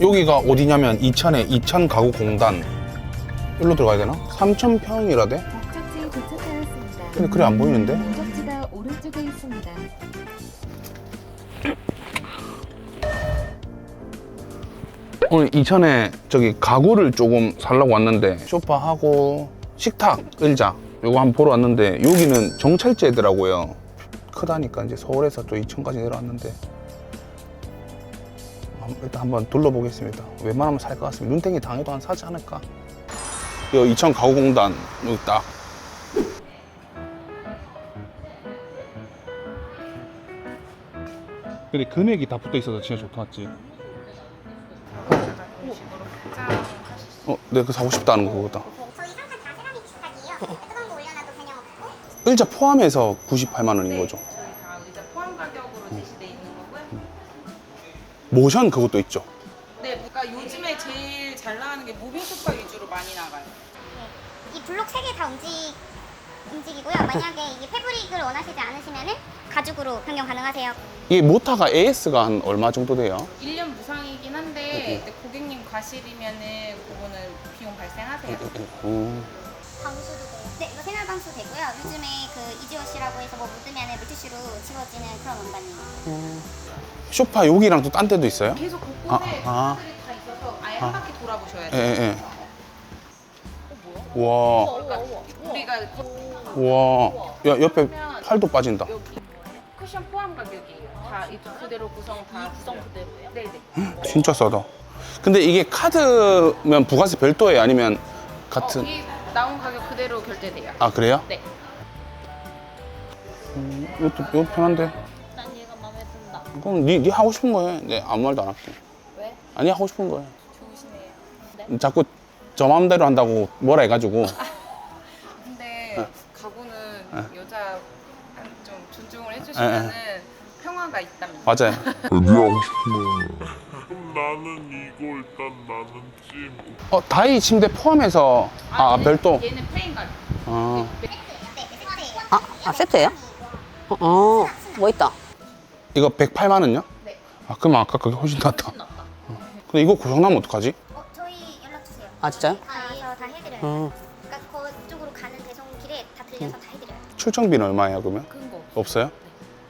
여기가 어디냐면 이천에 이천 가구 공단 일로 들어가야 되나? 3천 평이라대? 목적지에 도착하였습니다. 근데 그래 안 보이는데? 목적지가 오른쪽에 있습니다. 오늘 이천에 저기 가구를 조금 살라고 왔는데 소파하고 식탁, 의자 요거 한번 보러 왔는데 여기는 정찰제더라고요 크다니까 이제 서울에서 또 이천까지 내려왔는데 한- 일단 한번 둘러보겠습니다 웬만하면 살 것 같습니다 눈탱이 당해도 한 사지 않을까 요 이천 가구공단 여기 딱 근데 금액이 다 붙어 있어서 진짜 좋다 맞지? 어, 내가 그 사고 싶다는 거 그거다. 저희 상판 다 세라믹 식탁이에요. 뜨거운 거 올려놔도 전혀 없고 의자 포함해서 98만 원인 거죠. 모션 그것도 있죠. 네, 그러니까 요즘에 제일 잘 나가는 게 무빙 소파 위주로 많이 나가요. 네. 이 블록 세 개 다 움직 움직이고요. 만약에 이게 패브릭을 원하시지 않으시면은 가죽으로 변경 가능하세요. 이게 모타가 AS가 한 얼마 정도 돼요? 1년 무상이긴 한데 이제 고객님 과실이면은 그거는 비용 발생하세요. 음. 방수도 돼요. 네, 이거 생활 방수 되고요. 요즘에 그 이지워시라고 해서 뭐 묻으면은 물티슈로 지워지는 그런 원단이에요. 쇼파 여기랑 또 딴 데도 있어요? 계속 곳곳에 아, 아. 소파들이 다 있어서 아예 한 바퀴 돌아보셔야 예, 돼요. 예, 예. 와, 그러니까 우리가 거- 와. 야, 옆에 팔도 빠진다. 여기 쿠션 포함 가격이에요. 다 이쪽 그대로 구성 다 구성 그대로예요? 네네. 진짜 싸다. 근데 이게 카드면 부가세 별도예요? 아니면 같은? 어, 이 나온 가격 그대로 결제돼요. 아, 그래요? 네. 음, 이것도, 이거 편한데? 난 얘가 마음에 든다. 그럼 니, 니 하고 싶은 거 해. 네, 아무 말도 안 할게. 왜? 아니, 하고 싶은 거 해. 좋으시네요. 자꾸 저 마음대로 한다고 뭐라 해가지고 근데 네. 가구는 네. 여자 좀 존중을 해주시면은 평화가 있답니다. 맞아요. 나는 이거 일단 나는 찜 어 다이 침대 포함해서 아, 얘는- 별도. 얘는 플 아. 아, 아 세트예요? 어, 어, 뭐 있다. 이거 108만 원요? 네. 아 그럼 아까 그게 훨씬 낫다. 근데 이거 고장나면 어떡하지? 어, 저희 연락 주세요. 아 진짜요? 가서 다 해드려요. 음. 그러니까 그쪽으로 가는 배송길에 다 들려서 다 해드려요. 출청비는 얼마예요 그러면? 큰 거. 없어요?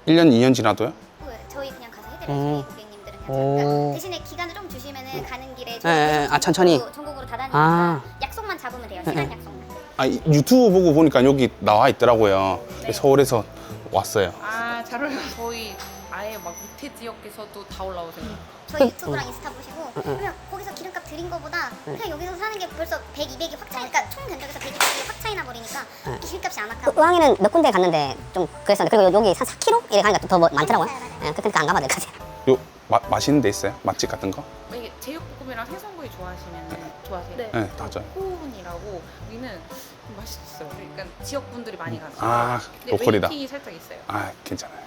1년 2년 지나도요? 그 저희 그냥 가서 해드려요. 음. 저희 고객님들은 오. 그냥 그러니까 대신에 기간을 좀 주시면은 가는 길에 예, 예, 아, 천천히. 전국으로, 전국으로 다 다니니까 아. 약속만 잡으면 돼요. 시간 예, 예. 약속만. 아 이- 유튜브 보고 보니까 여기 나와 있더라고요. 서울에서 왔어요. 아, 잘 어울려. 저희 아예 막 밑에 지역에서도 다 올라오세요. 저희 유튜브랑 인스타 보시고 그러면 거기서 기름값 드린 거보다 그냥 여기서 사는 게 벌써 100, 200이 확 차이, 그러니까 총 견적에서 100, 200이 확 차이 나 버리니까 기름값이 안 아까워. 의왕에는 몇 군데 갔는데 좀 그랬었는데 그리고 여기 한 4km 이래 가니까 더 뭐- 많더라고요. 맞아요, 맞아요. 예, 그때니까 안 가봐도 될것 같아요. 요 마, 맛있는 데 있어요? 맛집 같은 거? 이게 제육볶음이랑 해산구이 좋아하시면 좋아하세요? 네. 네, 맞아요. 호운이라고 여기는 맛있어요. 그러니까 지역 분들이 많이 가세요. 아, 근데 로컬이다. 웨이팅이 살짝 있어요. 아 괜찮아요.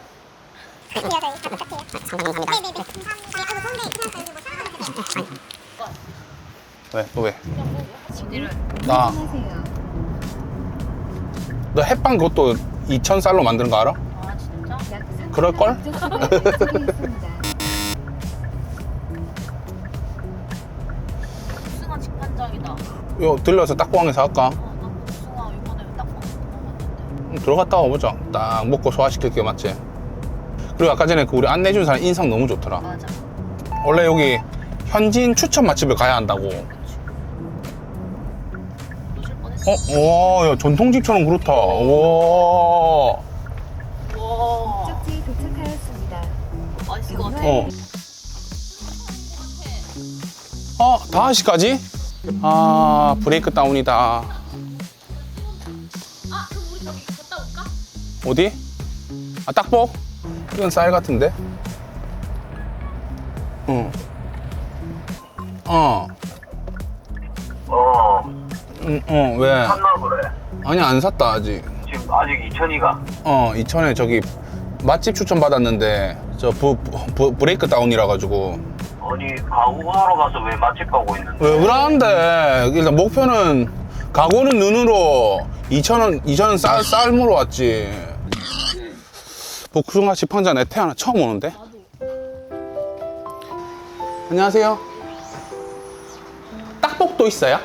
왜? 너 왜? 나. 너 햇반 그것도 2천 쌀로 만드는 거 알아? 아 진짜? 약 3km 그럴걸? 목적지가 있습니다. 복숭아 직판장이다. 요 들려서 딱공항에서 할까? 들어갔다 와보자. 딱 먹고 소화시킬 게 맞지? 그리고 아까 전에 그 우리 안내준 사람 인상 너무 좋더라. 맞아. 원래 여기 현지인 추천 맛집을 가야 한다고. 놓칠 뻔했어. 어, 와, 야, 전통집처럼 그렇다. 와. 와. 목적지에 도착하였습니다. 맛있을 것 같아. 어. 어, 5시까지? 아, 브레이크 다운이다. 어디? 아, 딱복? 이건 쌀 같은데? 응. 어. 어, 응, 어, 왜? 샀나 그래. 아니, 안 샀다, 아직. 지금 아직 2천이가. 어, 이천에 저기 맛집 추천 받았는데, 저 부, 부, 브레이크 다운이라 가지고. 아니, 가구 보러 가서 왜 맛집 가고 있는데? 왜 그러는데? 일단 목표는, 가구는 눈으로 2천원, 2천원 쌀, 쌀무로 왔지. 복숭아 지팡자 내 태어나 처음 오는데? 안녕하세요. 떡도 있어요?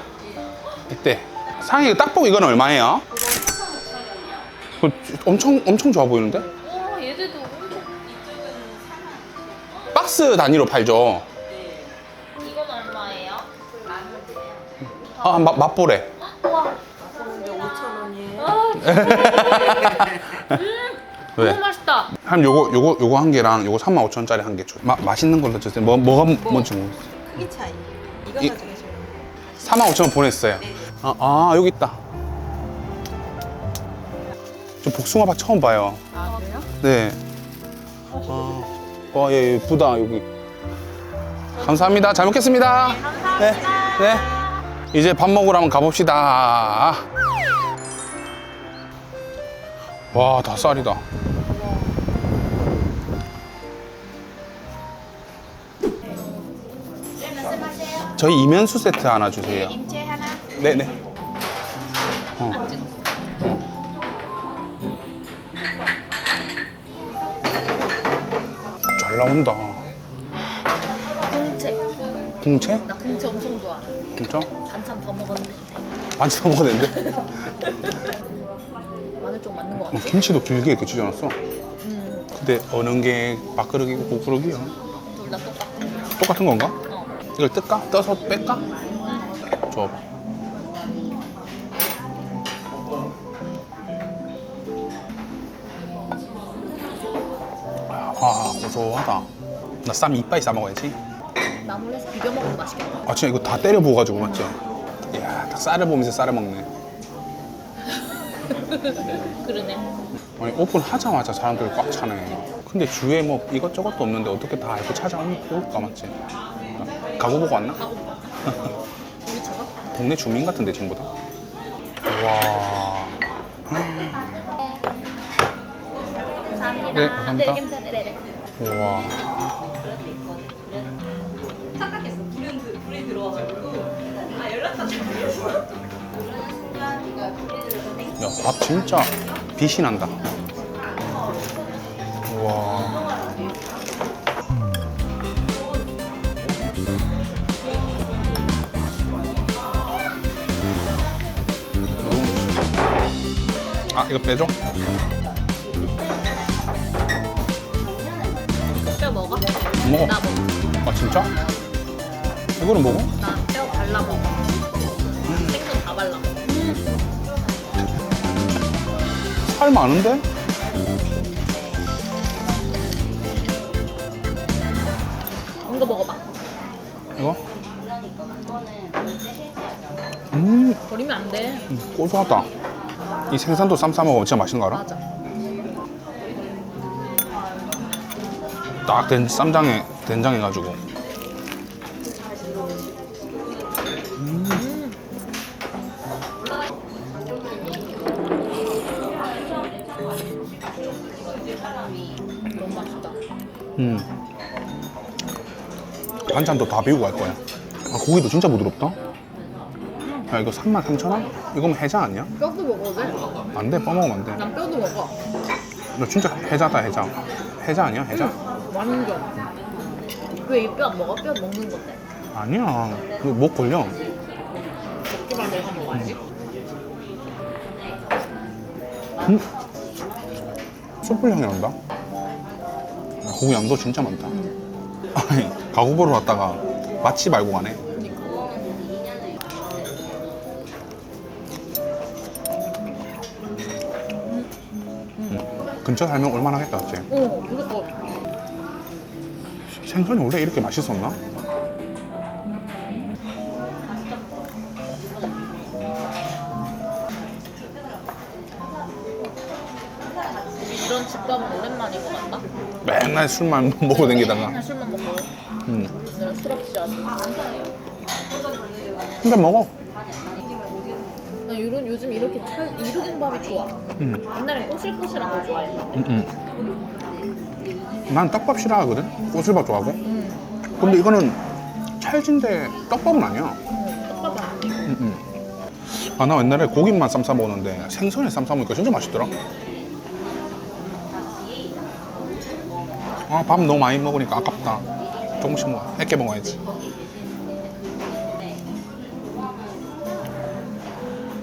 이때. 사장님 떡볶 이건 얼마예요? 그 엄청 엄청 좋아 보이는데? 오 얘들도 엄청 이쪽은 사만 박스 단위로 팔죠. 이건 얼마예요? 아, 맛 맛보래. 왜? 너무 맛있다. 한 요거 요거 요거 한 개랑 요거 35,000원짜리 한 개 줘. 마, 맛있는 걸로 주세요. 뭐 뭐가 뭔지 모르겠어. 크기 차이. 이거 이- 가지고 싶어요. 45,000원 보냈어요. 아, 아, 여기 있다. 저 복숭아밭 처음 봐요. 아 그래요? 네. 아, 와, 예, 예쁘다, 여기. 감사합니다. 잘 먹겠습니다. 네, 네. 이제 밥 먹으러 한번 가봅시다. 와, 다 쌀이다. 저희 이면수 세트 하나 주세요. 임채 하나. 네 네. 어. 잘 나온다. 공채. 궁채? 나 공채 엄청 좋아. 진짜? 반찬 더 먹었는데 반찬 먹어야 되는데? 어. 김치도 길게 이렇게 찢어놨어. 근데 어느 게 밥그릇이고 국그릇이야? 둘 다 똑같아. 똑같은 건가? 어. 이걸 뜰까? 떠서 뺄까? 줘. 아, 고소하다. 나 쌈 이빨 싸 먹어야지. 나물에서 비벼 먹으면 맛있겠다. 아, 진짜 이거 다 때려 부어가지고 맞죠? 이야, 다 쌀을 보면서 쌀을 먹네. 그러네. 아니, 오픈하자마자 사람들이 꽉 차네. 근데 주위에 뭐 이것저것도 없는데 어떻게 다 이렇게 찾아올까 맞지? 가구 보고 왔나? 동네 주민 같은데 전부 다. 와. 감사합니다. 네, 감사합니다. 네. 네, 네. 와. 착각했어. 그 불이 들어와가지고 아 연락처 야, 밥 진짜 빛이 난다. 와. 아, 이거 빼줘? 뼈 먹어? 먹어. 나 먹어. 아, 진짜? 이거는 먹어? 나 뼈 발라 먹어. 살 많은데? 이거 먹어봐. 이거? 음, 버리면 안 돼. 음, 고소하다. 이 생선도 쌈 싸 먹으면 진짜 맛있는 거 알아? 맞아. 딱 된 쌈장에 된장 해가지고. 음. 반찬도 다 비우고 갈 거야. 아, 고기도 진짜 부드럽다. 야, 이거 33,000원? 이거면 해자 아니야? 뼈도 먹어도 돼? 안 돼, 떠먹으면 안 돼. 난 뼈도 먹어. 너 진짜 해자다, 해자. 해자 아니야, 해자? 완전. 왜 이 뼈 안 먹어? 뼈 먹는 건데. 아니야. 이거 목 걸려. 먹기만 내가 먹어야지. 음? 숯불 향이 난다. 야, 고기 양도 진짜 많다. 아니, 가구 보러 왔다가 맛집 알고 가네. 음. 근처 살면 얼마나 하겠다, 맞지? 어, 무조건. 생선이 원래 이렇게 맛있었나? 맨날 술만 먹고 다니다가. 그냥 술만 먹고. 음. 오늘은 술 없이 아주. 근데 먹어. 나 이런, 요즘 이렇게 찰, 이루김밥이 좋아. 음. 옛날엔 꼬실꼬실한 거 좋아했는데. 음, 음. 난 떡밥 싫어하거든. 꼬슬밥 좋아하고. 음. 근데 이거는 찰진데 떡밥은 아니야. 음, 안 돼. 음, 음. 아, 나 옛날에 고기만 쌈 싸 먹었는데 생선에 쌈 싸 먹으니까 진짜 맛있더라. 아, 밥 너무 많이 먹으니까 아깝다. 조금씩 먹어. 아껴 먹어야지.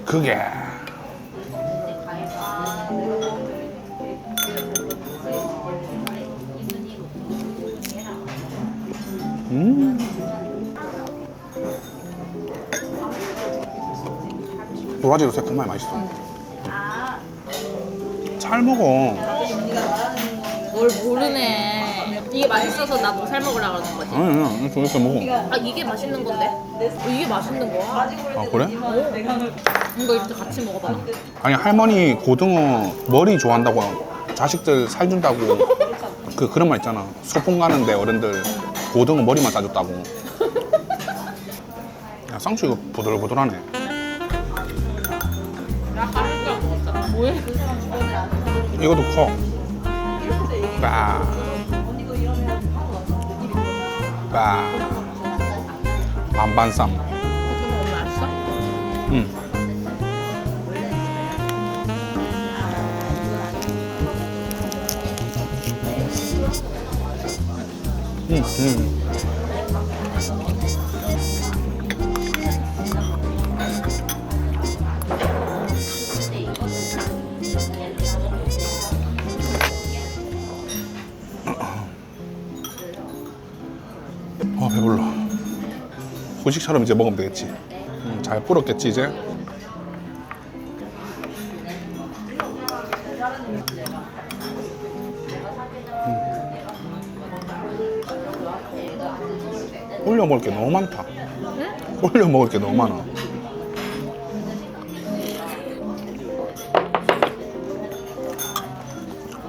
그게 음. 도라지도 새콤하게 맛있어. 잘 먹어. 뭘 모르네. 이게 맛있어서 나도 살 먹으려고 그러는 거지. 아니, 아니, 저렇게 먹어. 아 이게 맛있는 건데? 어, 이게 맛있는 거야? 아, 그래? 이거 이렇게 같이 먹어봐. 아니, 할머니 고등어 머리 좋아한다고 자식들 살준다고 그 그런 말 있잖아. 소풍 가는데 어른들 고등어 머리만 싸줬다고. 야, 쌍추 이거 보들보들하네. 먹었잖아. 뭐해? 이것도 커. 빠. 빠. 반반쌈. 응. 응, 응. 후식처럼 이제 먹으면 되겠지 음, 잘 불었겠지 이제 음. 올려 먹을 게 너무 많다 올려 먹을 게 너무 많아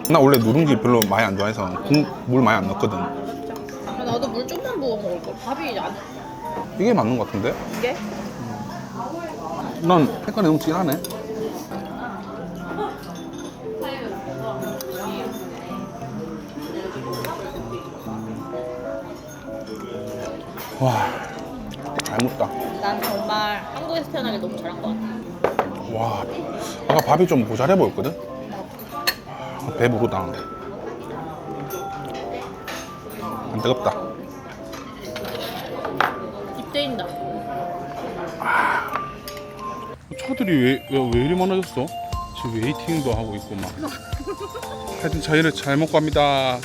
나 원래 누룽지 별로 많이 안 좋아해서 국, 물 많이 안 넣거든 아, 나도 물 좀만 부어 먹을 걸. 밥이 안. 이게 맞는 것 같은데? 이게? 난 색깔이 너무 진하네. 와, 잘 먹다. 난 정말 한국에서 태어나길 너무 잘한 것 같아. 와, 아까 밥이 좀 모자래 보였거든? 아, 배부르다. 안 뜨겁다. 차들이 왜, 왜, 왜 이리 많아졌어? 지금 웨이팅도 하고 있고 막. 하여튼 저희를 잘 먹고 갑니다.